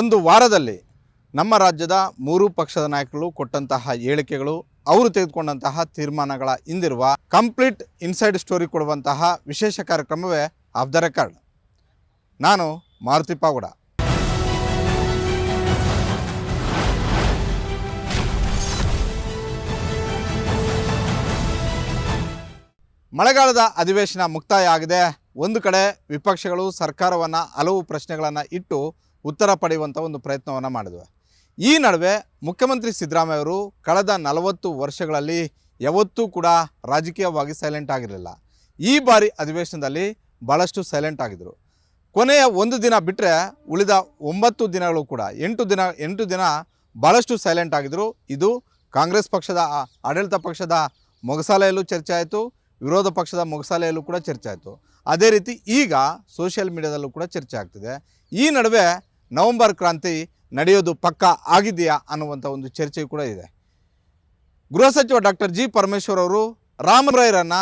ಒಂದು ವಾರದಲ್ಲಿ ನಮ್ಮ ರಾಜ್ಯದ ಮೂರು ಪಕ್ಷದ ನಾಯಕರು ಕೊಟ್ಟಂತಹ ಹೇಳಿಕೆಗಳು, ಅವರು ತೆಗೆದುಕೊಂಡಂತಹ ತೀರ್ಮಾನಗಳ ಹಿಂದಿರುವ ಕಂಪ್ಲೀಟ್ ಇನ್ಸೈಡ್ ಸ್ಟೋರಿ ಕೊಡುವಂತಹ ವಿಶೇಷ ಕಾರ್ಯಕ್ರಮವೇ ಆಫ್ ದ ರೆಕಾರ್ಡ್. ನಾನು ಮಾರುತಿ ಪಾವುಡ ಮಳೆಗಾಲದ ಅಧಿವೇಶನ ಮುಕ್ತಾಯ ಆಗಿದೆ. ಒಂದು ಕಡೆ ವಿಪಕ್ಷಗಳು ಸರ್ಕಾರವನ್ನು ಹಲವು ಪ್ರಶ್ನೆಗಳನ್ನು ಇಟ್ಟು ಉತ್ತರ ಪಡೆಯುವಂಥ ಒಂದು ಪ್ರಯತ್ನವನ್ನು ಮಾಡಿದ್ವಿ. ಈ ನಡುವೆ ಮುಖ್ಯಮಂತ್ರಿ ಸಿದ್ದರಾಮಯ್ಯ ಅವರು ಕಳೆದ ನಲವತ್ತು ವರ್ಷಗಳಲ್ಲಿ ಯಾವತ್ತೂ ಕೂಡ ರಾಜಕೀಯವಾಗಿ ಸೈಲೆಂಟ್ ಆಗಿರಲಿಲ್ಲ. ಈ ಬಾರಿ ಅಧಿವೇಶನದಲ್ಲಿ ಭಾಳಷ್ಟು ಸೈಲೆಂಟ್ ಆಗಿದ್ದರು ಕೊನೆಯ ಒಂದು ದಿನ ಬಿಟ್ಟರೆ ಉಳಿದ ಒಂಬತ್ತು ದಿನಗಳು ಕೂಡ, ಎಂಟು ದಿನ ಎಂಟು ದಿನ ಭಾಳಷ್ಟು ಸೈಲೆಂಟ್ ಆಗಿದ್ದರು ಇದು ಕಾಂಗ್ರೆಸ್ ಪಕ್ಷದ ಆಡಳಿತ ಪಕ್ಷದ ಮೊಗಸಾಲೆಯಲ್ಲೂ ಚರ್ಚೆ ಆಯಿತು, ವಿರೋಧ ಪಕ್ಷದ ಮೊಗಸಾಲೆಯಲ್ಲೂ ಕೂಡ ಚರ್ಚೆ ಆಯಿತು. ಅದೇ ರೀತಿ ಈಗ ಸೋಷಿಯಲ್ ಮೀಡಿಯಾದಲ್ಲೂ ಕೂಡ ಚರ್ಚೆ ಆಗ್ತಿದೆ. ಈ ನಡುವೆ ನವೆಂಬರ್ ಕ್ರಾಂತಿ ನಡೆಯೋದು ಪಕ್ಕ ಆಗಿದೆಯಾ ಅನ್ನುವಂಥ ಒಂದು ಚರ್ಚೆ ಕೂಡ ಇದೆ. ಗೃಹ ಸಚಿವ ಡಾಕ್ಟರ್ ಜಿ ಪರಮೇಶ್ವರ್ ಅವರು ರಾಮರಾಯರನ್ನು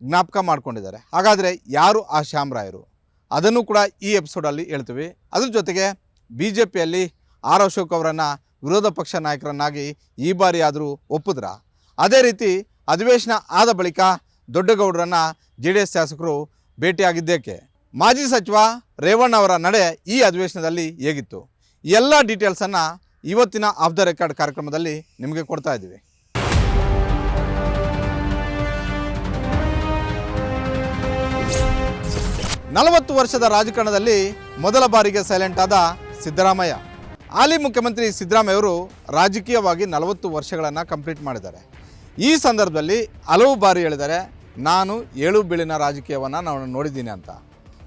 ಜ್ಞಾಪಕ ಮಾಡಿಕೊಂಡಿದ್ದಾರೆ. ಹಾಗಾದರೆ ಯಾರು ಆ ಶ್ಯಾಮರಾಯರು? ಅದನ್ನು ಕೂಡ ಈ ಎಪಿಸೋಡಲ್ಲಿ ಹೇಳ್ತೀವಿ. ಅದ್ರ ಜೊತೆಗೆ ಬಿ ಜೆ ಪಿಯಲ್ಲಿ ಆರ್ ಅಶೋಕ್ ಅವರನ್ನು ವಿರೋಧ ಪಕ್ಷ ನಾಯಕರನ್ನಾಗಿ ಈ ಬಾರಿ ಆದರೂ ಒಪ್ಪಿದ್ರ? ಅದೇ ರೀತಿ ಅಧಿವೇಶನ ಆದ ಬಳಿಕ ದೊಡ್ಡಗೌಡರನ್ನು ಜೆ ಡಿ ಎಸ್ ಶಾಸಕರು ಭೇಟಿಯಾಗಿದ್ದೇಕೆ? ಮಾಜಿ ಸಚಿವ ರೇವಣ್ಣ ಅವರ ನಡೆ ಈ ಅಧಿವೇಶನದಲ್ಲಿ ಹೇಗಿತ್ತು? ಎಲ್ಲ ಡೀಟೇಲ್ಸನ್ನು ಇವತ್ತಿನ ಆಫ್ ದ ರೆಕಾರ್ಡ್ ಕಾರ್ಯಕ್ರಮದಲ್ಲಿ ನಿಮಗೆ ಕೊಡ್ತಾ ಇದ್ದೀವಿ. ನಲವತ್ತು ವರ್ಷದ ರಾಜಕಾರಣದಲ್ಲಿ ಮೊದಲ ಬಾರಿಗೆ ಸೈಲೆಂಟ್ ಆದ ಸಿದ್ದರಾಮಯ್ಯ. ಹಾಲಿ ಮುಖ್ಯಮಂತ್ರಿ ಸಿದ್ದರಾಮಯ್ಯ ಅವರು ರಾಜಕೀಯವಾಗಿ ನಲವತ್ತು ವರ್ಷಗಳನ್ನು ಕಂಪ್ಲೀಟ್ ಮಾಡಿದ್ದಾರೆ. ಈ ಸಂದರ್ಭದಲ್ಲಿ ಹಲವು ಬಾರಿ ಹೇಳಿದರೆ ನಾನು ಏಳು ಬೀಳಿನ ರಾಜಕೀಯವನ್ನು ನಾನು ನೋಡಿದ್ದೀನಿ ಅಂತ.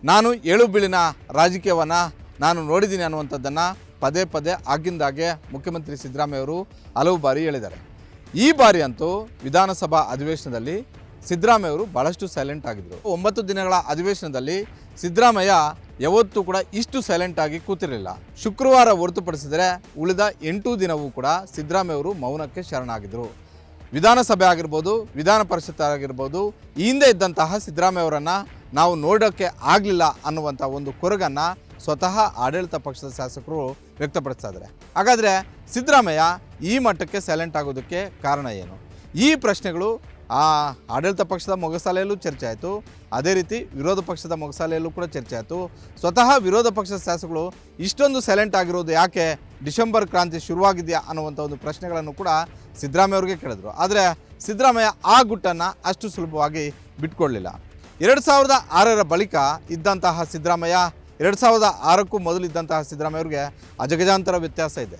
ನಾನು ಏಳು ಬೀಳಿನ ರಾಜಕೀಯವನ್ನು ನಾನು ನೋಡಿದ್ದೀನಿ ಅನ್ನುವಂಥದ್ದನ್ನು ಪದೇ ಪದೇ ಆಗಿಂದಾಗೆ ಮುಖ್ಯಮಂತ್ರಿ ಸಿದ್ದರಾಮಯ್ಯ ಅವರು ಹಲವು ಬಾರಿ ಹೇಳಿದ್ದಾರೆ. ಈ ಬಾರಿ ಅಂತೂ ವಿಧಾನಸಭಾ ಅಧಿವೇಶನದಲ್ಲಿ ಸಿದ್ದರಾಮಯ್ಯ ಅವರು ಭಾಳಷ್ಟು ಸೈಲೆಂಟ್ ಆಗಿದ್ದರು ಒಂಬತ್ತು ದಿನಗಳ ಅಧಿವೇಶನದಲ್ಲಿ ಸಿದ್ದರಾಮಯ್ಯ ಯಾವತ್ತೂ ಕೂಡ ಇಷ್ಟು ಸೈಲೆಂಟ್ ಆಗಿ ಕೂತಿರಲಿಲ್ಲ. ಶುಕ್ರವಾರ ಹೊರತುಪಡಿಸಿದರೆ ಉಳಿದ ಎಂಟು ದಿನವೂ ಕೂಡ ಸಿದ್ದರಾಮಯ್ಯ ಅವರು ಮೌನಕ್ಕೆ ಶರಣಾಗಿದ್ದರು ವಿಧಾನಸಭೆ ಆಗಿರ್ಬೋದು, ವಿಧಾನ ಪರಿಷತ್ ಆಗಿರ್ಬೋದು, ಈ ಹಿಂದೆ ಇದ್ದಂತಹ ಸಿದ್ದರಾಮಯ್ಯ ಅವರನ್ನು ನಾವು ನೋಡೋಕ್ಕೆ ಆಗಲಿಲ್ಲ ಅನ್ನುವಂಥ ಒಂದು ಕೊರಗನ್ನು ಸ್ವತಃ ಆಡಳಿತ ಪಕ್ಷದ ಶಾಸಕರು ವ್ಯಕ್ತಪಡಿಸ್ತಾ ಇದ್ದಾರೆ. ಹಾಗಾದರೆ ಸಿದ್ದರಾಮಯ್ಯ ಈ ಮಟ್ಟಕ್ಕೆ ಸೈಲೆಂಟ್ ಆಗೋದಕ್ಕೆ ಕಾರಣ ಏನು? ಈ ಪ್ರಶ್ನೆಗಳು ಆ ಆಡಳಿತ ಪಕ್ಷದ ಮೊಗಸಾಲೆಯಲ್ಲೂ ಚರ್ಚೆ ಆಯಿತು. ಅದೇ ರೀತಿ ವಿರೋಧ ಪಕ್ಷದ ಮೊಗಸಾಲೆಯಲ್ಲೂ ಕೂಡ ಚರ್ಚೆ ಆಯಿತು. ಸ್ವತಃ ವಿರೋಧ ಪಕ್ಷದ ಶಾಸಕರು ಇಷ್ಟೊಂದು ಸೈಲೆಂಟ್ ಆಗಿರೋದು ಯಾಕೆ? ಡಿಸೆಂಬರ್ ಕ್ರಾಂತಿ ಶುರುವಾಗಿದೆಯಾ ಅನ್ನುವಂಥ ಒಂದು ಪ್ರಶ್ನೆಗಳನ್ನು ಕೂಡ ಸಿದ್ದರಾಮಯ್ಯ ಅವ್ರಿಗೆ ಕೇಳಿದ್ರು. ಆದರೆ ಸಿದ್ದರಾಮಯ್ಯ ಆ ಗುಟ್ಟನ್ನು ಅಷ್ಟು ಸುಲಭವಾಗಿ ಬಿಟ್ಕೊಳ್ಳಿಲ್ಲ ಎರಡು ಸಾವಿರದ ಆರರ ಬಳಿಕ ಇದ್ದಂತಹ ಸಿದ್ದರಾಮಯ್ಯ, ಎರಡು ಸಾವಿರದ ಆರಕ್ಕೂ ಮೊದಲು ಇದ್ದಂತಹ ಸಿದ್ದರಾಮಯ್ಯವ್ರಿಗೆ ಅಜಗಜಾಂತರ ವ್ಯತ್ಯಾಸ ಇದೆ.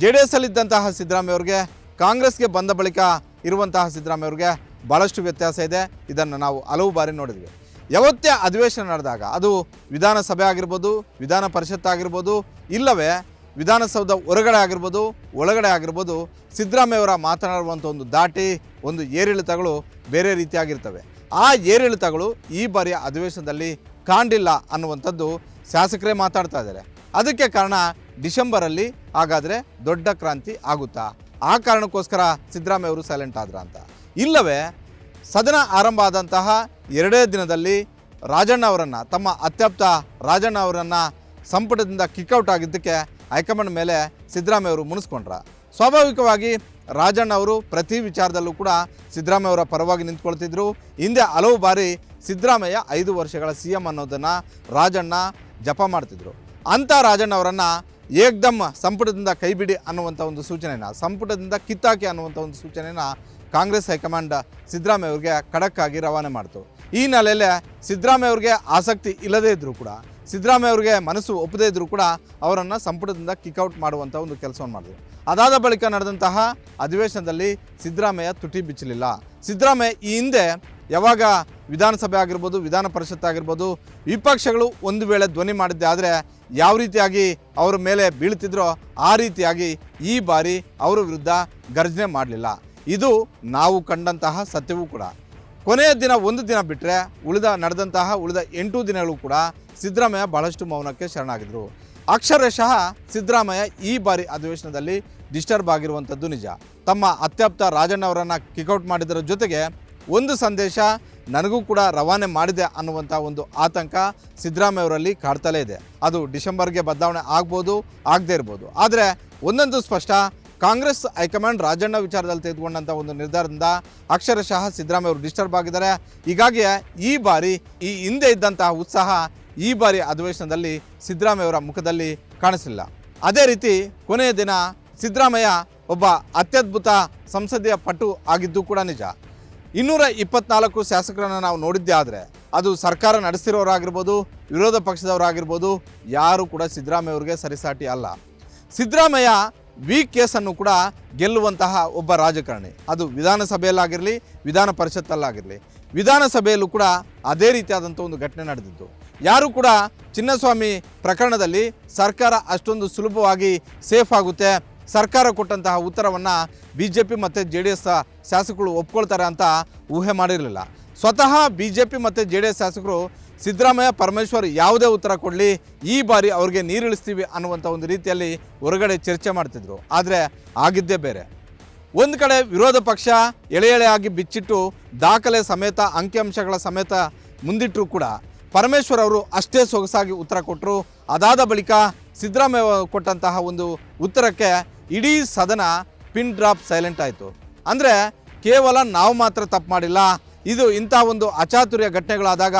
ಜೆ ಡಿ ಎಸ್ ಅಲ್ಲಿದ್ದಂತಹ ಸಿದ್ದರಾಮಯ್ಯ ಅವ್ರಿಗೆ ಕಾಂಗ್ರೆಸ್ಗೆ ಬಂದ ಬಳಿಕ ಇರುವಂತಹ ಸಿದ್ದರಾಮಯ್ಯವ್ರಿಗೆ ಭಾಳಷ್ಟು ವ್ಯತ್ಯಾಸ ಇದೆ. ಇದನ್ನು ನಾವು ಹಲವು ಬಾರಿ ನೋಡಿದ್ವಿ. ಯಾವತ್ತೇ ಅಧಿವೇಶನ ನಡೆದಾಗ, ಅದು ವಿಧಾನಸಭೆ ಆಗಿರ್ಬೋದು, ವಿಧಾನ ಪರಿಷತ್ ಆಗಿರ್ಬೋದು, ಇಲ್ಲವೇ ವಿಧಾನಸೌಧ ಹೊರಗಡೆ ಆಗಿರ್ಬೋದು, ಒಳಗಡೆ ಆಗಿರ್ಬೋದು, ಸಿದ್ದರಾಮಯ್ಯವರ ಮಾತನಾಡುವಂಥ ಒಂದು ದಾಟಿ, ಒಂದು ಏರಿಳಿತಗಳು ಬೇರೆ ರೀತಿಯಾಗಿರ್ತವೆ. ಆ ಏರಿಳಿತಗಳು ಈ ಬಾರಿಯ ಅಧಿವೇಶನದಲ್ಲಿ ಕಾಣಿಲ್ಲ ಅನ್ನುವಂಥದ್ದು ಶಾಸಕರೇ ಮಾತಾಡ್ತಾ ಇದ್ದಾರೆ. ಅದಕ್ಕೆ ಕಾರಣ ಡಿಸೆಂಬರಲ್ಲಿ ಹಾಗಾದರೆ ದೊಡ್ಡ ಕ್ರಾಂತಿ ಆಗುತ್ತಾ? ಆ ಕಾರಣಕ್ಕೋಸ್ಕರ ಸಿದ್ದರಾಮಯ್ಯ ಅವರು ಸೈಲೆಂಟ್ ಆದ್ರ ಅಂತ. ಇಲ್ಲವೇ, ಸದನ ಆರಂಭ ಆದಂತಹ ಎರಡೇ ದಿನದಲ್ಲಿ ರಾಜಣ್ಣ ಅವರನ್ನು, ತಮ್ಮ ಅತ್ಯಪ್ತ ರಾಜಣ್ಣ ಅವರನ್ನು ಸಂಪುಟದಿಂದ ಕಿಕ್ಔಟ್ ಆಗಿದ್ದಕ್ಕೆ ಹೈಕಮಾಂಡ್ ಮೇಲೆ ಸಿದ್ದರಾಮಯ್ಯ ಅವರು ಮುನಿಸ್ಕೊಂಡ್ರ. ಸ್ವಾಭಾವಿಕವಾಗಿ ರಾಜಣ್ಣ ಅವರು ಪ್ರತಿ ವಿಚಾರದಲ್ಲೂ ಕೂಡ ಸಿದ್ದರಾಮಯ್ಯ ಅವರ ಪರವಾಗಿ ನಿಂತ್ಕೊಳ್ತಿದ್ರು. ಹಿಂದೆ ಹಲವು ಬಾರಿ ಸಿದ್ದರಾಮಯ್ಯ ಐದು ವರ್ಷಗಳ ಸಿ ಎಂ ಅನ್ನೋದನ್ನು ರಾಜಣ್ಣ ಜಪ ಮಾಡ್ತಿದ್ರು. ಅಂಥ ರಾಜಣ್ಣ ಅವರನ್ನು ಏಕ್ದಮ್ ಸಂಪುಟದಿಂದ ಕೈಬಿಡಿ ಅನ್ನುವಂಥ ಒಂದು ಸೂಚನೆಯನ್ನು ಸಂಪುಟದಿಂದ ಕಿತ್ತಾಕಿ ಅನ್ನುವಂಥ ಒಂದು ಸೂಚನೆಯನ್ನು ಕಾಂಗ್ರೆಸ್ ಹೈಕಮಾಂಡ್ ಸಿದ್ದರಾಮಯ್ಯ ಅವರಿಗೆ ಖಡಕ್ಕಾಗಿ ರವಾನೆ ಮಾಡಿತು. ಈ ಹಿನ್ನೆಲೆಯಲ್ಲಿ ಸಿದ್ದರಾಮಯ್ಯ ಅವ್ರಿಗೆ ಆಸಕ್ತಿ ಇಲ್ಲದೇ ಇದ್ದರೂ ಕೂಡ ಸಿದ್ದರಾಮಯ್ಯ ಅವರಿಗೆ ಮನಸ್ಸು ಒಪ್ಪದೇ ಇದ್ದರೂ ಕೂಡ ಅವರನ್ನು ಸಂಪುಟದಿಂದ ಕಿಕ್ಔಟ್ ಮಾಡುವಂಥ ಒಂದು ಕೆಲಸವನ್ನು ಮಾಡಿದ್ರು. ಅದಾದ ಬಳಿಕ ನಡೆದಂತಹ ಅಧಿವೇಶನದಲ್ಲಿ ಸಿದ್ದರಾಮಯ್ಯ ತುಟಿ ಬಿಚ್ಚಲಿಲ್ಲ. ಸಿದ್ದರಾಮಯ್ಯ ಈ ಹಿಂದೆ ಯಾವಾಗ ವಿಧಾನಸಭೆ ಆಗಿರ್ಬೋದು, ವಿಧಾನ ಪರಿಷತ್ ಆಗಿರ್ಬೋದು, ವಿಪಕ್ಷಗಳು ಒಂದು ವೇಳೆ ಧ್ವನಿ ಮಾಡಿದ್ದೆ ಆದರೆ ಯಾವ ರೀತಿಯಾಗಿ ಅವರ ಮೇಲೆ ಬೀಳ್ತಿದ್ರೋ ಆ ರೀತಿಯಾಗಿ ಈ ಬಾರಿ ಅವರ ವಿರುದ್ಧ ಗರ್ಜನೆ ಮಾಡಲಿಲ್ಲ. ಇದು ನಾವು ಕಂಡಂತಹ ಸತ್ಯವೂ ಕೂಡ. ಕೊನೆಯ ದಿನ ಒಂದು ದಿನ ಬಿಟ್ಟರೆ ಉಳಿದ, ನಡೆದಂತಹ ಉಳಿದ ಎಂಟು ದಿನಗಳು ಕೂಡ ಸಿದ್ದರಾಮಯ್ಯ ಬಹಳಷ್ಟು ಮೌನಕ್ಕೆ ಶರಣಾಗಿದ್ದರು ಅಕ್ಷರಶಃ ಸಿದ್ದರಾಮಯ್ಯ ಈ ಬಾರಿ ಅಧಿವೇಶನದಲ್ಲಿ ಡಿಸ್ಟರ್ಬ್ ಆಗಿರುವಂಥದ್ದು ನಿಜ. ತಮ್ಮ ಅತ್ಯಪ್ತ ರಾಜಣ್ಣ ಅವರನ್ನು ಕಿಕೌಟ್ ಮಾಡಿದರ ಜೊತೆಗೆ ಒಂದು ಸಂದೇಶ ನನಗೂ ಕೂಡ ರವಾನೆ ಮಾಡಿದೆ ಅನ್ನುವಂಥ ಒಂದು ಆತಂಕ ಸಿದ್ದರಾಮಯ್ಯ ಅವರಲ್ಲಿ ಕಾಡ್ತಲೇ ಇದೆ. ಅದು ಡಿಸೆಂಬರ್ಗೆ ಬದಲಾವಣೆ ಆಗ್ಬೋದು, ಆಗದೇ ಇರ್ಬೋದು. ಆದರೆ ಒಂದೊಂದು ಸ್ಪಷ್ಟ, ಕಾಂಗ್ರೆಸ್ ಹೈಕಮಾಂಡ್ ರಾಜಣ್ಣ ವಿಚಾರದಲ್ಲಿ ತೆಗೆದುಕೊಂಡಂಥ ಒಂದು ನಿರ್ಧಾರದಿಂದ ಅಕ್ಷರಶಃ ಸಿದ್ದರಾಮಯ್ಯ ಅವರು ಡಿಸ್ಟರ್ಬ್ ಆಗಿದ್ದಾರೆ. ಹೀಗಾಗಿ ಈ ಬಾರಿ ಈ ಹಿಂದೆ ಇದ್ದಂತಹ ಉತ್ಸಾಹ ಈ ಬಾರಿ ಅಧಿವೇಶನದಲ್ಲಿ ಸಿದ್ದರಾಮಯ್ಯ ಅವರ ಮುಖದಲ್ಲಿ ಕಾಣಿಸಲಿಲ್ಲ ಅದೇ ರೀತಿ ಕೊನೆಯ ದಿನ ಸಿದ್ದರಾಮಯ್ಯ ಒಬ್ಬ ಅತ್ಯದ್ಭುತ ಸಂಸದೀಯ ಪಟು ಆಗಿದ್ದು ಕೂಡ ನಿಜ. ಇನ್ನೂರ ಇಪ್ಪತ್ನಾಲ್ಕು ಶಾಸಕರನ್ನು ನಾವು ನೋಡಿದ್ದೇ ಆದರೆ ಅದು ಸರ್ಕಾರ ನಡೆಸಿರೋರಾಗಿರ್ಬೋದು, ವಿರೋಧ ಪಕ್ಷದವರಾಗಿರ್ಬೋದು, ಯಾರು ಕೂಡ ಸಿದ್ದರಾಮಯ್ಯ ಅವರಿಗೆ ಸರಿಸಾಟಿ ಅಲ್ಲ. ಸಿದ್ದರಾಮಯ್ಯ ವೀಕ್ ಕೇಸನ್ನು ಕೂಡ ಗೆಲ್ಲುವಂತಹ ಒಬ್ಬ ರಾಜಕಾರಣಿ. ಅದು ವಿಧಾನಸಭೆಯಲ್ಲಾಗಿರಲಿ, ವಿಧಾನ ಪರಿಷತ್ತಲ್ಲಾಗಿರಲಿ. ವಿಧಾನಸಭೆಯಲ್ಲೂ ಕೂಡ ಅದೇ ರೀತಿಯಾದಂಥ ಒಂದು ಘಟನೆ ನಡೆದಿದ್ದು. ಯಾರು ಕೂಡ ಚಿನ್ನಸ್ವಾಮಿ ಪ್ರಕರಣದಲ್ಲಿ ಸರ್ಕಾರ ಅಷ್ಟೊಂದು ಸುಲಭವಾಗಿ ಸೇಫ್ ಆಗುತ್ತೆ. ಸರ್ಕಾರ ಕೊಟ್ಟಂತಹ ಉತ್ತರವನ್ನು ಬಿ ಜೆ ಪಿ ಮತ್ತು ಜೆ ಡಿ ಎಸ್ ಶಾಸಕರು ಒಪ್ಕೊಳ್ತಾರೆ ಅಂತ ಊಹೆ ಮಾಡಿರಲಿಲ್ಲ. ಸ್ವತಃ ಬಿ ಜೆ ಪಿ ಮತ್ತು ಜೆ ಡಿ ಎಸ್ ಶಾಸಕರು ಸಿದ್ದರಾಮಯ್ಯ, ಪರಮೇಶ್ವರ್ ಯಾವುದೇ ಉತ್ತರ ಕೊಡಲಿ, ಈ ಬಾರಿ ಅವ್ರಿಗೆ ನೀರಿಳಿಸ್ತೀವಿ ಅನ್ನುವಂಥ ಒಂದು ರೀತಿಯಲ್ಲಿ ಹೊರಗಡೆ ಚರ್ಚೆ ಮಾಡ್ತಿದ್ರು. ಆದರೆ ಆಗಿದ್ದೇ ಬೇರೆ. ಒಂದು ಕಡೆ ವಿರೋಧ ಪಕ್ಷ ಎಳೆ ಎಳೆಯಾಗಿ ಬಿಚ್ಚಿಟ್ಟು ದಾಖಲೆ ಸಮೇತ ಅಂಕಿಅಂಶಗಳ ಸಮೇತ ಮುಂದಿಟ್ಟರೂ ಕೂಡ ಪರಮೇಶ್ವರ್ ಅವರು ಅಷ್ಟೇ ಸೊಗಸಾಗಿ ಉತ್ತರ ಕೊಟ್ಟರು ಅದಾದ ಬಳಿಕ ಸಿದ್ದರಾಮಯ್ಯ ಕೊಟ್ಟಂತಹ ಒಂದು ಉತ್ತರಕ್ಕೆ ಇಡೀ ಸದನ ಪಿನ್ ಡ್ರಾಪ್ ಸೈಲೆಂಟ್ ಆಯಿತು. ಅಂದರೆ ಕೇವಲ ನಾವು ಮಾತ್ರ ತಪ್ಪು ಮಾಡಿಲ್ಲ, ಇದು ಇಂಥ ಒಂದು ಅಚಾತುರ್ಯ ಘಟನೆಗಳಾದಾಗ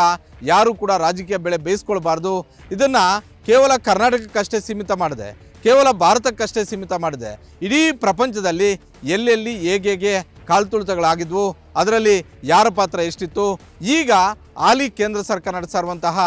ಯಾರೂ ಕೂಡ ರಾಜಕೀಯ ಬೆಳೆ ಬೇಯಿಸ್ಕೊಳ್ಬಾರ್ದು. ಇದನ್ನು ಕೇವಲ ಕರ್ನಾಟಕಕ್ಕಷ್ಟೇ ಸೀಮಿತ ಮಾಡಿದೆ, ಕೇವಲ ಭಾರತಕ್ಕಷ್ಟೇ ಸೀಮಿತ ಮಾಡಿದೆ. ಇಡೀ ಪ್ರಪಂಚದಲ್ಲಿ ಎಲ್ಲೆಲ್ಲಿ ಹೇಗೆ ಕಾಲ್ತುಳಿತಗಳಾಗಿದ್ವು ಅದರಲ್ಲಿ ಯಾರ ಪಾತ್ರ ಎಷ್ಟಿತ್ತು? ಈಗ ಹಾಲಿ ಕೇಂದ್ರ ಸರ್ಕಾರ ನಡೆಸ್ತಾ ಇರುವಂತಹ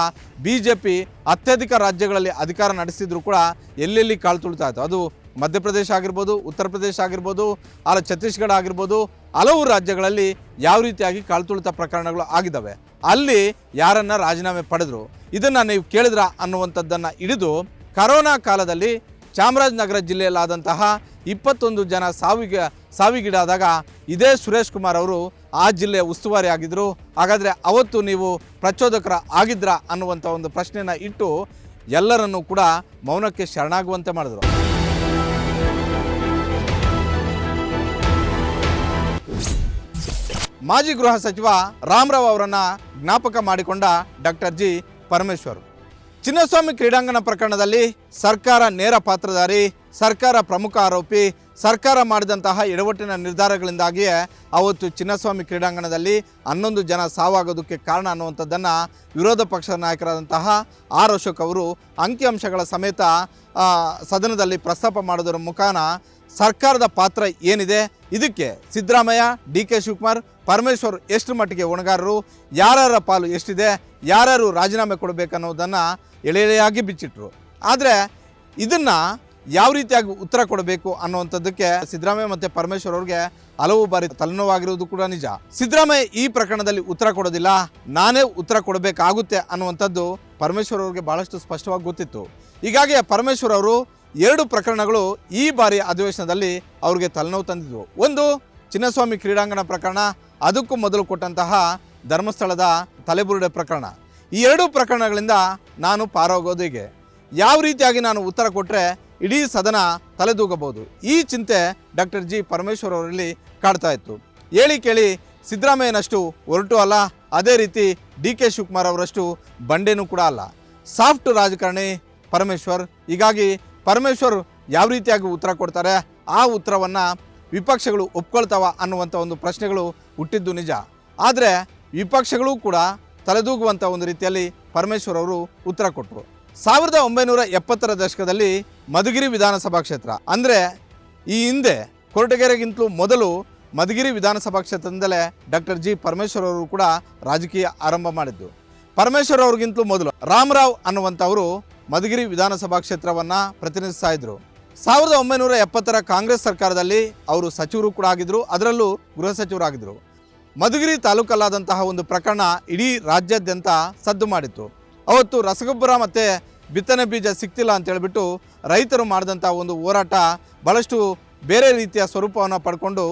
ಬಿ ಜೆ ಪಿ ಅತ್ಯಧಿಕ ರಾಜ್ಯಗಳಲ್ಲಿ ಅಧಿಕಾರ ನಡೆಸಿದ್ರು ಕೂಡ ಎಲ್ಲೆಲ್ಲಿ ಕಾಲ್ತುಳಿತ ಆಯಿತು? ಅದು ಮಧ್ಯಪ್ರದೇಶ ಆಗಿರ್ಬೋದು, ಉತ್ತರ ಪ್ರದೇಶ ಆಗಿರ್ಬೋದು ಅಲ್ಲ ಛತ್ತೀಸ್ಗಢ ಆಗಿರ್ಬೋದು, ಹಲವು ರಾಜ್ಯಗಳಲ್ಲಿ ಯಾವ ರೀತಿಯಾಗಿ ಕಾಲ್ತುಳಿತ ಪ್ರಕರಣಗಳು ಆಗಿದ್ದಾವೆ? ಅಲ್ಲಿ ಯಾರನ್ನ ರಾಜೀನಾಮೆ ಪಡೆದರು? ಇದನ್ನು ನೀವು ಕೇಳಿದ್ರ ಅನ್ನುವಂಥದ್ದನ್ನು ಹಿಡಿದು ಕರೋನಾ ಕಾಲದಲ್ಲಿ ಚಾಮರಾಜನಗರ ಜಿಲ್ಲೆಯಲ್ಲಾದಂತಹ ಇಪ್ಪತ್ತೊಂದು ಜನ ಸಾವಿಗೆ ಸಾವಿಗೀಡಾದಾಗ ಇದೇ ಸುರೇಶ್ ಕುಮಾರ್ ಅವರು ಆ ಜಿಲ್ಲೆಯ ಉಸ್ತುವಾರಿ ಆಗಿದ್ದರು ಹಾಗಾದರೆ ಅವತ್ತು ನೀವು ಪ್ರಚೋದಕರ ಆಗಿದ್ರಾ ಅನ್ನುವಂಥ ಒಂದು ಪ್ರಶ್ನೆಯನ್ನು ಇಟ್ಟು ಎಲ್ಲರನ್ನೂ ಕೂಡ ಮೌನಕ್ಕೆ ಶರಣಾಗುವಂತೆ ಮಾಡಿದರು. ಮಾಜಿ ಗೃಹ ಸಚಿವ ರಾಮರಾವ್ ಅವರನ್ನು ಜ್ಞಾಪಕ ಮಾಡಿಕೊಂಡ ಡಾಕ್ಟರ್ ಜಿ ಪರಮೇಶ್ವರ್. ಚಿನ್ನಸ್ವಾಮಿ ಕ್ರೀಡಾಂಗಣ ಪ್ರಕರಣದಲ್ಲಿ ಸರ್ಕಾರ ನೇರ ಪಾತ್ರಧಾರಿ, ಸರ್ಕಾರ ಪ್ರಮುಖ ಆರೋಪಿ, ಸರ್ಕಾರ ಮಾಡಿದಂತಹ ಎಡವಟ್ಟಿನ ನಿರ್ಧಾರಗಳಿಂದಾಗಿಯೇ ಅವತ್ತು ಚಿನ್ನಸ್ವಾಮಿ ಕ್ರೀಡಾಂಗಣದಲ್ಲಿ ಹನ್ನೊಂದು ಜನ ಸಾವಾಗೋದಕ್ಕೆ ಕಾರಣ ಅನ್ನುವಂಥದ್ದನ್ನು ವಿರೋಧ ಪಕ್ಷದ ನಾಯಕರಾದಂತಹ ಆರ್ ಅಶೋಕ್ ಅವರು ಅಂಕಿಅಂಶಗಳ ಸಮೇತ ಸದನದಲ್ಲಿ ಪ್ರಸ್ತಾಪ ಮಾಡೋದರ ಮುಖಾನ ಸರ್ಕಾರದ ಪಾತ್ರ ಏನಿದೆ? ಇದಕ್ಕೆ ಸಿದ್ದರಾಮಯ್ಯ, ಡಿ ಕೆ ಶಿವಕುಮಾರ್, ಪರಮೇಶ್ವರ್ ಎಷ್ಟು ಮಟ್ಟಿಗೆ ಹೊಣೆಗಾರರು? ಯಾರ್ಯಾರ ಪಾಲು ಎಷ್ಟಿದೆ? ಯಾರ್ಯಾರು ರಾಜೀನಾಮೆ ಕೊಡಬೇಕನ್ನೋದನ್ನು ಎಳೆ ಎಳೆಯಾಗಿ ಬಿಚ್ಚಿಟ್ರು. ಆದರೆ ಇದನ್ನು ಯಾವ ರೀತಿಯಾಗಿ ಉತ್ತರ ಕೊಡಬೇಕು ಅನ್ನುವಂಥದ್ದಕ್ಕೆ ಸಿದ್ದರಾಮಯ್ಯ ಮತ್ತು ಪರಮೇಶ್ವರ್ ಅವ್ರಿಗೆ ಹಲವು ಬಾರಿ ತಲೆನೋವಾಗಿರುವುದು ಕೂಡ ನಿಜ. ಸಿದ್ದರಾಮಯ್ಯ ಈ ಪ್ರಕರಣದಲ್ಲಿ ಉತ್ತರ ಕೊಡೋದಿಲ್ಲ. ನಾನೇ ಉತ್ತರ ಕೊಡಬೇಕಾಗುತ್ತೆ ಅನ್ನುವಂಥದ್ದು ಪರಮೇಶ್ವರ್ ಅವ್ರಿಗೆ ಭಾಳಷ್ಟು ಸ್ಪಷ್ಟವಾಗಿ ಗೊತ್ತಿತ್ತು. ಹೀಗಾಗಿ ಪರಮೇಶ್ವರ್ ಅವರು ಎರಡು ಪ್ರಕರಣಗಳು ಈ ಬಾರಿ ಅಧಿವೇಶನದಲ್ಲಿ ಅವರಿಗೆ ತಲೆನೋವು ತಂದಿದ್ವು. ಒಂದು, ಚಿನ್ನಸ್ವಾಮಿ ಕ್ರೀಡಾಂಗಣ ಪ್ರಕರಣ, ಅದಕ್ಕೂ ಮೊದಲು ಕೊಟ್ಟಂತಹ ಧರ್ಮಸ್ಥಳದ ತಲೆಬುರುಡೆ ಪ್ರಕರಣ. ಈ ಎರಡು ಪ್ರಕರಣಗಳಿಂದ ನಾನು ಪಾರೋಗೋದು ಹೀಗೆ. ಯಾವ ರೀತಿಯಾಗಿ ನಾನು ಉತ್ತರ ಕೊಟ್ಟರೆ ಇಡೀ ಸದನ ತಲೆದೂಗಬಹುದು? ಈ ಚಿಂತೆ ಡಾಕ್ಟರ್ ಜಿ ಪರಮೇಶ್ವರ್ ಅವರಲ್ಲಿ ಕಾಡ್ತಾ ಇತ್ತು. ಹೇಳಿ ಕೇಳಿ, ಸಿದ್ದರಾಮಯ್ಯನಷ್ಟು ಹೊರಟು ಅಲ್ಲ, ಅದೇ ರೀತಿ ಡಿ ಕೆ ಶಿವಕುಮಾರ್ ಅವರಷ್ಟು ಬಂಡೆನೂ ಕೂಡ ಅಲ್ಲ. ಸಾಫ್ಟ್ ರಾಜಕಾರಣಿ ಪರಮೇಶ್ವರ್, ಹೀಗಾಗಿ ಪರಮೇಶ್ವರ್ ಯಾವ ರೀತಿಯಾಗಿ ಉತ್ತರ ಕೊಡ್ತಾರೆ? ಆ ಉತ್ತರವನ್ನು ವಿಪಕ್ಷಗಳು ಒಪ್ಕೊಳ್ತಾವ ಅನ್ನುವಂಥ ಒಂದು ಪ್ರಶ್ನೆಗಳು ಹುಟ್ಟಿದ್ದು ನಿಜ. ಆದರೆ ವಿಪಕ್ಷಗಳು ಕೂಡ ತಲೆದೂಗುವಂಥ ಒಂದು ರೀತಿಯಲ್ಲಿ ಪರಮೇಶ್ವರ್ ಅವರು ಉತ್ತರ ಕೊಟ್ಟರು ಸಾವಿರದ ಒಂಬೈನೂರ ಎಪ್ಪತ್ತರ ದಶಕದಲ್ಲಿ ಮಧುಗಿರಿ ವಿಧಾನಸಭಾ ಕ್ಷೇತ್ರ. ಅಂದರೆ ಈ ಹಿಂದೆ ಕೊರಟಗೆರೆಗಿಂತಲೂ ಮೊದಲು ಮಧುಗಿರಿ ವಿಧಾನಸಭಾ ಕ್ಷೇತ್ರದಿಂದಲೇ ಡಾಕ್ಟರ್ ಜಿ ಪರಮೇಶ್ವರ್ ಅವರು ಕೂಡ ರಾಜಕೀಯ ಆರಂಭ ಮಾಡಿದ್ದು. ಪರಮೇಶ್ವರ್ ಅವ್ರಿಗಿಂತಲೂ ಮೊದಲು ರಾಮರಾವ್ ಅನ್ನುವಂಥವರು ಮಧುಗಿರಿ ವಿಧಾನಸಭಾ ಕ್ಷೇತ್ರವನ್ನು ಪ್ರತಿನಿಧಿಸ್ತಾ ಇದ್ರು. ಸಾವಿರದ ಒಂಬೈನೂರ ಎಪ್ಪತ್ತರ ಕಾಂಗ್ರೆಸ್ ಸರ್ಕಾರದಲ್ಲಿ ಅವರು ಸಚಿವರು ಕೂಡ ಆಗಿದ್ರು, ಅದರಲ್ಲೂ ಗೃಹ ಸಚಿವರಾಗಿದ್ದರು ಮಧುಗಿರಿ ತಾಲೂಕಲ್ಲಾದಂತಹ ಒಂದು ಪ್ರಕರಣ ಇಡೀ ರಾಜ್ಯಾದ್ಯಂತ ಸದ್ದು ಮಾಡಿತ್ತು. ಅವತ್ತು ರಸಗೊಬ್ಬರ ಮತ್ತು ಬಿತ್ತನೆ ಬೀಜ ಸಿಗ್ತಿಲ್ಲ ಅಂತ ಹೇಳಿಬಿಟ್ಟು ರೈತರು ಮಾಡಿದಂಥ ಒಂದು ಹೋರಾಟ ಭಾಳಷ್ಟು ಬೇರೆ ರೀತಿಯ ಸ್ವರೂಪವನ್ನು ಪಡ್ಕೊಂಡು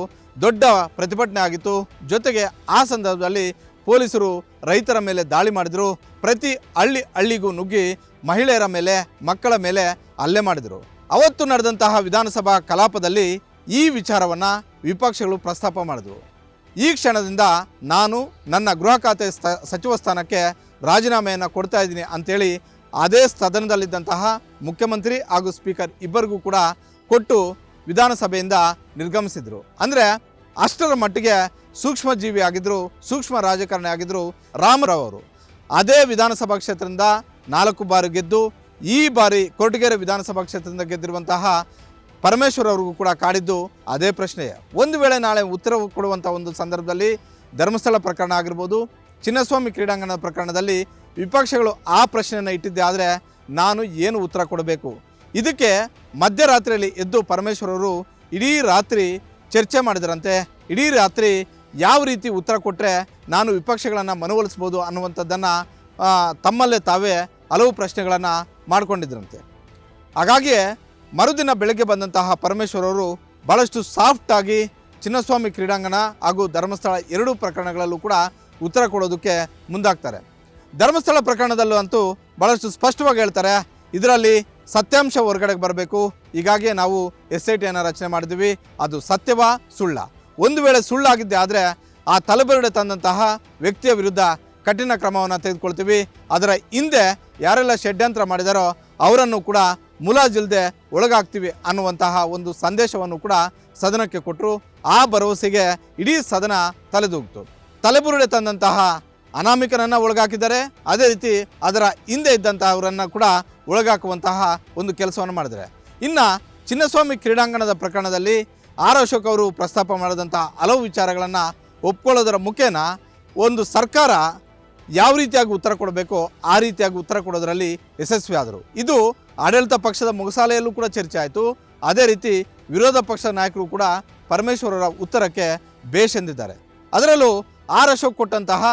ದೊಡ್ಡ ಪ್ರತಿಭಟನೆ ಆಗಿತ್ತು. ಜೊತೆಗೆ ಆ ಸಂದರ್ಭದಲ್ಲಿ ಪೊಲೀಸರು ರೈತರ ಮೇಲೆ ದಾಳಿ ಮಾಡಿದರು. ಪ್ರತಿ ಹಳ್ಳಿ ಹಳ್ಳಿಗೂ ನುಗ್ಗಿ ಮಹಿಳೆಯರ ಮೇಲೆ, ಮಕ್ಕಳ ಮೇಲೆ ಹಲ್ಲೆ ಮಾಡಿದರು. ಅವತ್ತು ನಡೆದಂತಹ ವಿಧಾನಸಭಾ ಕಲಾಪದಲ್ಲಿ ಈ ವಿಚಾರವನ್ನು ವಿಪಕ್ಷಗಳು ಪ್ರಸ್ತಾಪ ಮಾಡಿದವು. ಈ ಕ್ಷಣದಿಂದ ನಾನು ನನ್ನ ಗೃಹ ಖಾತೆ ಸಚಿವ ಸ್ಥಾನಕ್ಕೆ ರಾಜೀನಾಮೆಯನ್ನು ಕೊಡ್ತಾ ಇದ್ದೀನಿ ಅಂತೇಳಿ ಅದೇ ಸದನದಲ್ಲಿದ್ದಂತಹ ಮುಖ್ಯಮಂತ್ರಿ ಹಾಗೂ ಸ್ಪೀಕರ್ ಇಬ್ಬರಿಗೂ ಕೂಡ ಕೊಟ್ಟು ವಿಧಾನಸಭೆಯಿಂದ ನಿರ್ಗಮಿಸಿದರು. ಅಂದರೆ ಅಷ್ಟರ ಮಟ್ಟಿಗೆ ಸೂಕ್ಷ್ಮ ಜೀವಿ ಆಗಿದ್ದರು ಸೂಕ್ಷ್ಮ ರಾಜಕಾರಣಿ ಆಗಿದ್ದರು ರಾಮರಾವ್ ಅವರು. ಅದೇ ವಿಧಾನಸಭಾ ಕ್ಷೇತ್ರದಿಂದ ನಾಲ್ಕು ಬಾರಿ ಗೆದ್ದು ಈ ಬಾರಿ ಕೊರಟಗೆರೆ ವಿಧಾನಸಭಾ ಕ್ಷೇತ್ರದಿಂದ ಗೆದ್ದಿರುವಂತಹ ಪರಮೇಶ್ವರ್ ಅವ್ರಿಗೂ ಕೂಡ ಕಾಡಿದ್ದು ಅದೇ ಪ್ರಶ್ನೆಯೇ. ಒಂದು ವೇಳೆ ನಾಳೆ ಉತ್ತರ ಕೊಡುವಂಥ ಒಂದು ಸಂದರ್ಭದಲ್ಲಿ ಧರ್ಮಸ್ಥಳ ಪ್ರಕರಣ ಆಗಿರ್ಬೋದು, ಚಿನ್ನಸ್ವಾಮಿ ಕ್ರೀಡಾಂಗಣದ ಪ್ರಕರಣದಲ್ಲಿ ವಿಪಕ್ಷಗಳು ಆ ಪ್ರಶ್ನೆಯನ್ನು ಇಟ್ಟಿದ್ದೆ ಆದರೆ ನಾನು ಏನು ಉತ್ತರ ಕೊಡಬೇಕು? ಇದಕ್ಕೆ ಮಧ್ಯರಾತ್ರಿಯಲ್ಲಿ ಎದ್ದು ಪರಮೇಶ್ವರ್ ಅವರು ಇಡೀ ರಾತ್ರಿ ಚರ್ಚೆ ಮಾಡಿದರಂತೆ, ಇಡೀ ರಾತ್ರಿ ಯಾವ ರೀತಿ ಉತ್ತರ ಕೊಟ್ಟರೆ ನಾನು ವಿಪಕ್ಷಗಳನ್ನು ಮನವೊಲಿಸ್ಬೋದು ಅನ್ನುವಂಥದ್ದನ್ನು ತಮ್ಮಲ್ಲೇ ತಾವೇ ಹಲವು ಪ್ರಶ್ನೆಗಳನ್ನು ಮಾಡಿಕೊಂಡಿದ್ರಂತೆ. ಹಾಗಾಗಿಯೇ ಮರುದಿನ ಬೆಳಗ್ಗೆ ಬಂದಂತಹ ಪರಮೇಶ್ವರ್ ಅವರು ಭಾಳಷ್ಟು ಸಾಫ್ಟಾಗಿ ಚಿನ್ನಸ್ವಾಮಿ ಕ್ರೀಡಾಂಗಣ ಹಾಗೂ ಧರ್ಮಸ್ಥಳ ಎರಡೂ ಪ್ರಕರಣಗಳಲ್ಲೂ ಕೂಡ ಉತ್ತರ ಕೊಡೋದಕ್ಕೆ ಮುಂದಾಗ್ತಾರೆ. ಧರ್ಮಸ್ಥಳ ಪ್ರಕರಣದಲ್ಲೂ ಅಂತೂ ಭಾಳಷ್ಟು ಸ್ಪಷ್ಟವಾಗಿ ಹೇಳ್ತಾರೆ, ಇದರಲ್ಲಿ ಸತ್ಯಾಂಶ ಹೊರಗಡೆಗೆ ಬರಬೇಕು. ಹೀಗಾಗಿ ನಾವು ಎಸ್ ಐ ಟಿಯನ್ನು ರಚನೆ ಮಾಡಿದ್ವಿ, ಅದು ಸತ್ಯವಾ ಸುಳ್ಳ. ಒಂದು ವೇಳೆ ಸುಳ್ಳಾಗಿದ್ದೆ ಆದರೆ ಆ ತಲೆಬೆರಡೆ ತಂದಂತಹ ವ್ಯಕ್ತಿಯ ವಿರುದ್ಧ ಕಠಿಣ ಕ್ರಮವನ್ನು ತೆಗೆದುಕೊಳ್ತೀವಿ. ಅದರ ಹಿಂದೆ ಯಾರೆಲ್ಲ ಷಡ್ಯಂತ್ರ ಮಾಡಿದಾರೋ ಅವರನ್ನು ಕೂಡ ಮುಲಾಜಿಲ್ಲದೆ ಒಳಗಾಗ್ತೀವಿ ಅನ್ನುವಂತಹ ಒಂದು ಸಂದೇಶವನ್ನು ಕೂಡ ಸದನಕ್ಕೆ ಕೊಟ್ಟರು ಆ ಭರವಸೆಗೆ ಇಡೀ ಸದನ ತಲೆದೂಗ್ತು. ತಲೆಬುರುಡೆ ತಂದಂತಹ ಅನಾಮಿಕನನ್ನು ಒಳಗಾಕಿದ್ದಾರೆ. ಅದೇ ರೀತಿ ಅದರ ಹಿಂದೆ ಇದ್ದಂತಹವರನ್ನು ಕೂಡ ಒಳಗಾಕುವಂತಹ ಒಂದು ಕೆಲಸವನ್ನು ಮಾಡಿದ್ದಾರೆ. ಇನ್ನು ಚಿನ್ನಸ್ವಾಮಿ ಕ್ರೀಡಾಂಗಣದ ಪ್ರಕರಣದಲ್ಲಿ ಆರ್ ಅಶೋಕ್ ಅವರು ಪ್ರಸ್ತಾಪ ಮಾಡಿದಂತಹ ಹಲವು ವಿಚಾರಗಳನ್ನು ಒಪ್ಕೊಳ್ಳೋದರ ಮುಖೇನ ಒಂದು ಸರ್ಕಾರ ಯಾವ ರೀತಿಯಾಗಿ ಉತ್ತರ ಕೊಡಬೇಕೋ ಆ ರೀತಿಯಾಗಿ ಉತ್ತರ ಕೊಡೋದರಲ್ಲಿ ಯಶಸ್ವಿ ಆದರು. ಇದು ಆಡಳಿತ ಪಕ್ಷದ ಮುಗಸಾಲೆಯಲ್ಲೂ ಕೂಡ ಚರ್ಚೆ ಆಯಿತು. ಅದೇ ರೀತಿ ವಿರೋಧ ಪಕ್ಷದ ನಾಯಕರು ಕೂಡ ಪರಮೇಶ್ವರರ ಉತ್ತರಕ್ಕೆ ಬೇಷ್ ಎಂದಿದ್ದಾರೆ. ಅದರಲ್ಲೂ ಆರ್ ಅಶೋಕ್ ಕೊಟ್ಟಂತಹ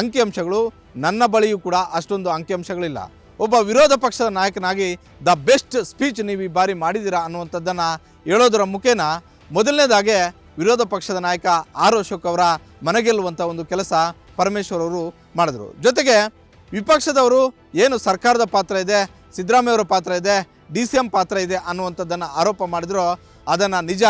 ಅಂಕಿಅಂಶಗಳು ನನ್ನ ಬಳಿಯೂ ಕೂಡ ಅಷ್ಟೊಂದು ಅಂಕಿಅಂಶಗಳಿಲ್ಲ. ಒಬ್ಬ ವಿರೋಧ ಪಕ್ಷದ ನಾಯಕನಾಗಿ ದ ಬೆಸ್ಟ್ ಸ್ಪೀಚ್ ನೀವು ಈ ಬಾರಿ ಮಾಡಿದ್ದೀರಾ ಅನ್ನುವಂಥದ್ದನ್ನು ಹೇಳೋದರ ಮುಖೇನ ಮೊದಲನೇದಾಗೆ ವಿರೋಧ ಪಕ್ಷದ ನಾಯಕ ಆರ್ ಅಶೋಕ್ ಅವರ ಮನೆಗೆಲ್ಲುವಂಥ ಒಂದು ಕೆಲಸ ಪರಮೇಶ್ವರ್ ಅವರು ಮಾಡಿದ್ರು. ಜೊತೆಗೆ ವಿಪಕ್ಷದವರು ಏನು ಸರ್ಕಾರದ ಪಾತ್ರ ಇದೆ ಸಿದ್ದರಾಮಯ್ಯವರ ಪಾತ್ರ ಇದೆ, ಡಿ ಸಿ ಎಂ ಪಾತ್ರ ಇದೆ ಅನ್ನುವಂಥದ್ದನ್ನು ಆರೋಪ ಮಾಡಿದ್ರು ಅದನ್ನು ನಿಜ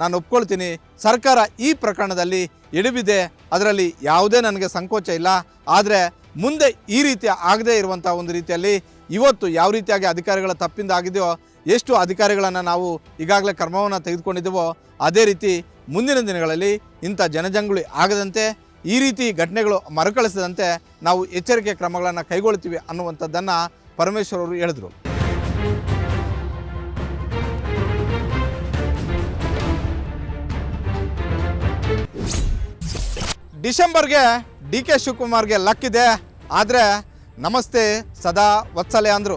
ನಾನು ಒಪ್ಕೊಳ್ತೀನಿ. ಸರ್ಕಾರ ಈ ಪ್ರಕರಣದಲ್ಲಿ ಎಡವಿದೆ. ಅದರಲ್ಲಿ ಯಾವುದೇ ನನಗೆ ಸಂಕೋಚ ಇಲ್ಲ. ಆದರೆ ಮುಂದೆ ಈ ರೀತಿ ಆಗದೇ ಇರುವಂಥ ಒಂದು ರೀತಿಯಲ್ಲಿ ಇವತ್ತು ಯಾವ ರೀತಿಯಾಗಿ ಅಧಿಕಾರಿಗಳ ತಪ್ಪಿಂದ ಆಗಿದೆಯೋ, ಎಷ್ಟು ಅಧಿಕಾರಿಗಳನ್ನು ನಾವು ಈಗಾಗಲೇ ಕ್ರಮವನ್ನು ತೆಗೆದುಕೊಂಡಿದ್ದೇವೋ, ಅದೇ ರೀತಿ ಮುಂದಿನ ದಿನಗಳಲ್ಲಿ ಇಂಥ ಜನಜಂಗುಳಿ ಆಗದಂತೆ ಈ ರೀತಿ ಘಟನೆಗಳು ಮರುಕಳಿಸದಂತೆ ನಾವು ಎಚ್ಚರಿಕೆ ಕ್ರಮಗಳನ್ನು ಕೈಗೊಳ್ತೀವಿ ಅನ್ನುವಂಥದ್ದನ್ನು ಪರಮೇಶ್ವರ್ ಅವರು ಹೇಳಿದರು. ಡಿಸೆಂಬರ್ಗೆ ಡಿ ಕೆ ಶಿವಕುಮಾರ್ಗೆ ಲಕ್ಕಿದೆ ಆದರೆ ನಮಸ್ತೆ ಸದಾ ವತ್ಸಲೆ ಅಂದರು.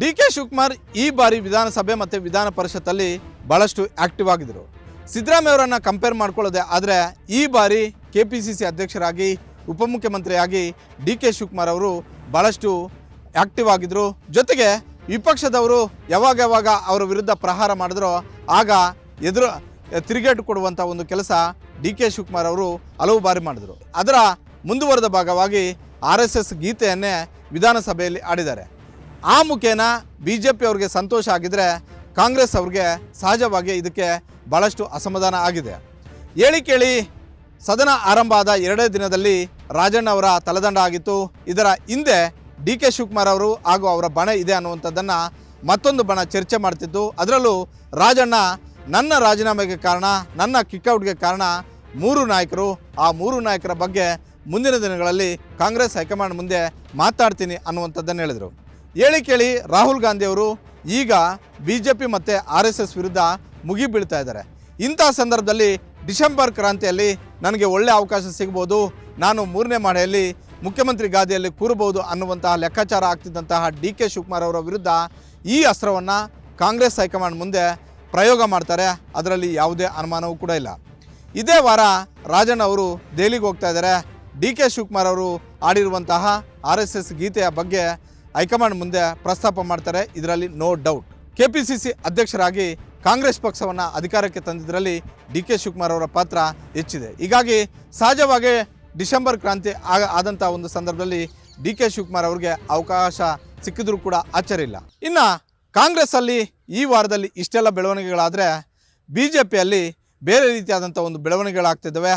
ಡಿ ಕೆ ಶಿವಕುಮಾರ್ ಈ ಬಾರಿ ವಿಧಾನಸಭೆ ಮತ್ತು ವಿಧಾನ ಪರಿಷತ್ತಲ್ಲಿ ಭಾಳಷ್ಟು ಆ್ಯಕ್ಟಿವ್ ಆಗಿದ್ದರು ಸಿದ್ದರಾಮಯ್ಯವರನ್ನು ಕಂಪೇರ್ ಮಾಡ್ಕೊಳ್ಳೋದೆ ಆದರೆ ಈ ಬಾರಿ ಕೆ ಪಿ ಸಿ ಸಿ ಅಧ್ಯಕ್ಷರಾಗಿ, ಉಪಮುಖ್ಯಮಂತ್ರಿಯಾಗಿ ಡಿ ಕೆ ಶಿವಕುಮಾರ್ ಅವರು ಭಾಳಷ್ಟು ಆ್ಯಕ್ಟಿವ್ ಆಗಿದ್ದರು ಜೊತೆಗೆ ವಿಪಕ್ಷದವರು ಯಾವಾಗ ಯಾವಾಗ ಅವರ ವಿರುದ್ಧ ಪ್ರಹಾರ ಮಾಡಿದ್ರೋ ಆಗ ಎದುರು, ತಿರುಗೇಟು ಕೊಡುವಂಥ ಒಂದು ಕೆಲಸ ಡಿ ಕೆ ಶಿವಕುಮಾರ್ ಅವರು ಹಲವು ಬಾರಿ ಮಾಡಿದರು. ಅದರ ಮುಂದುವರೆದ ಭಾಗವಾಗಿ ಆರ್ ಎಸ್ ಎಸ್ ಗೀತೆಯನ್ನೇ ವಿಧಾನಸಭೆಯಲ್ಲಿ ಆಡಿದ್ದಾರೆ ಆ ಮುಖೇನ ಬಿ ಜೆ ಪಿ ಅವ್ರಿಗೆ ಸಂತೋಷ ಆಗಿದ್ರೆ ಕಾಂಗ್ರೆಸ್ ಅವ್ರಿಗೆ ಸಹಜವಾಗಿ ಇದಕ್ಕೆ ಭಾಳಷ್ಟು ಅಸಮಾಧಾನ ಆಗಿದೆ. ಹೇಳಿ ಕೇಳಿ, ಸದನ ಆರಂಭ ಆದ ಎರಡೇ ದಿನದಲ್ಲಿ ರಾಜಣ್ಣ ಅವರ ತಲೆದಂಡ ಆಗಿತ್ತು. ಇದರ ಹಿಂದೆ ಡಿ ಕೆ ಶಿವಕುಮಾರ್ ಅವರು ಹಾಗೂ ಅವರ ಬಣ ಇದೆ ಅನ್ನುವಂಥದ್ದನ್ನು ಮತ್ತೊಂದು ಬಣ ಚರ್ಚೆ ಮಾಡ್ತಿತ್ತು ಅದರಲ್ಲೂ ರಾಜಣ್ಣ ನನ್ನ ರಾಜೀನಾಮೆಗೆ ಕಾರಣ, ನನ್ನ ಕಿಕ್ಔಟ್ಗೆ ಕಾರಣ ಮೂರು ನಾಯಕರು. ಆ ಮೂರು ನಾಯಕರ ಬಗ್ಗೆ ಮುಂದಿನ ದಿನಗಳಲ್ಲಿ ಕಾಂಗ್ರೆಸ್ ಹೈಕಮಾಂಡ್ ಮುಂದೆ ಮಾತಾಡ್ತೀನಿ ಅನ್ನುವಂಥದ್ದನ್ನು ಹೇಳಿದರು. ಹೇಳಿ ಕೇಳಿ, ರಾಹುಲ್ ಗಾಂಧಿ ಅವರು ಈಗ ಬಿ ಜೆ ಪಿ ಮತ್ತು ಆರ್ ಎಸ್ ಎಸ್ ವಿರುದ್ಧ ಮುಗಿ ಬೀಳ್ತಾ ಇದ್ದಾರೆ. ಇಂಥ ಸಂದರ್ಭದಲ್ಲಿ ಡಿಸೆಂಬರ್ ಕ್ರಾಂತಿಯಲ್ಲಿ ನನಗೆ ಒಳ್ಳೆಯ ಅವಕಾಶ ಸಿಗ್ಬೋದು, ನಾನು ಮೂರನೇ ಮಾಡೆಯಲ್ಲಿ ಮುಖ್ಯಮಂತ್ರಿ ಗಾದಿಯಲ್ಲಿ ಕೂರಬಹುದು ಅನ್ನುವಂತಹ ಲೆಕ್ಕಾಚಾರ ಆಗ್ತಿದ್ದಂತಹ ಡಿ ಕೆ ಶಿವಕುಮಾರ್ ಅವರ ವಿರುದ್ಧ ಈ ಅಸ್ತ್ರವನ್ನು ಕಾಂಗ್ರೆಸ್ ಹೈಕಮಾಂಡ್ ಮುಂದೆ ಪ್ರಯೋಗ ಮಾಡ್ತಾರೆ. ಅದರಲ್ಲಿ ಯಾವುದೇ ಅನುಮಾನವೂ ಕೂಡ ಇಲ್ಲ. ಇದೇ ವಾರ ರಾಜಣ್ಣ ಅವರು ದೆಹಲಿಗೆ ಹೋಗ್ತಾ ಇದ್ದಾರೆ. ಡಿ ಕೆ ಶಿವಕುಮಾರ್ ಅವರು ಆಡಿರುವಂತಹ ಆರ್ ಎಸ್ ಎಸ್ ಗೀತೆಯ ಬಗ್ಗೆ ಹೈಕಮಾಂಡ್ ಮುಂದೆ ಪ್ರಸ್ತಾಪ ಮಾಡ್ತಾರೆ. ಇದರಲ್ಲಿ no doubt. K P C C ಅಧ್ಯಕ್ಷರಾಗಿ ಕಾಂಗ್ರೆಸ್ ಪಕ್ಷವನ್ನು ಅಧಿಕಾರಕ್ಕೆ ತಂದಿದ್ದರಲ್ಲಿ ಡಿ ಕೆ ಶಿವಕುಮಾರ್ ಅವರ ಪಾತ್ರ ಹೆಚ್ಚಿದೆ. ಹೀಗಾಗಿ ಸಹಜವಾಗಿ ಡಿಸೆಂಬರ್ ಕ್ರಾಂತಿ ಆಗ ಆದಂಥ ಒಂದು ಸಂದರ್ಭದಲ್ಲಿ ಡಿ ಕೆ ಶಿವಕುಮಾರ್ ಅವರಿಗೆ ಅವಕಾಶ ಸಿಕ್ಕಿದ್ರೂ ಕೂಡ ಆಶ್ಚರ್ಯ ಇಲ್ಲ. ಇನ್ನು ಕಾಂಗ್ರೆಸ್ಸಲ್ಲಿ ಈ ವಾರದಲ್ಲಿ ಇಷ್ಟೆಲ್ಲ ಬೆಳವಣಿಗೆಗಳಾದರೆ ಬಿ ಜೆ ಪಿಯಲ್ಲಿ ಬೇರೆ ರೀತಿಯಾದಂಥ ಒಂದು ಬೆಳವಣಿಗೆಗಳಾಗ್ತಿದ್ದಾವೆ.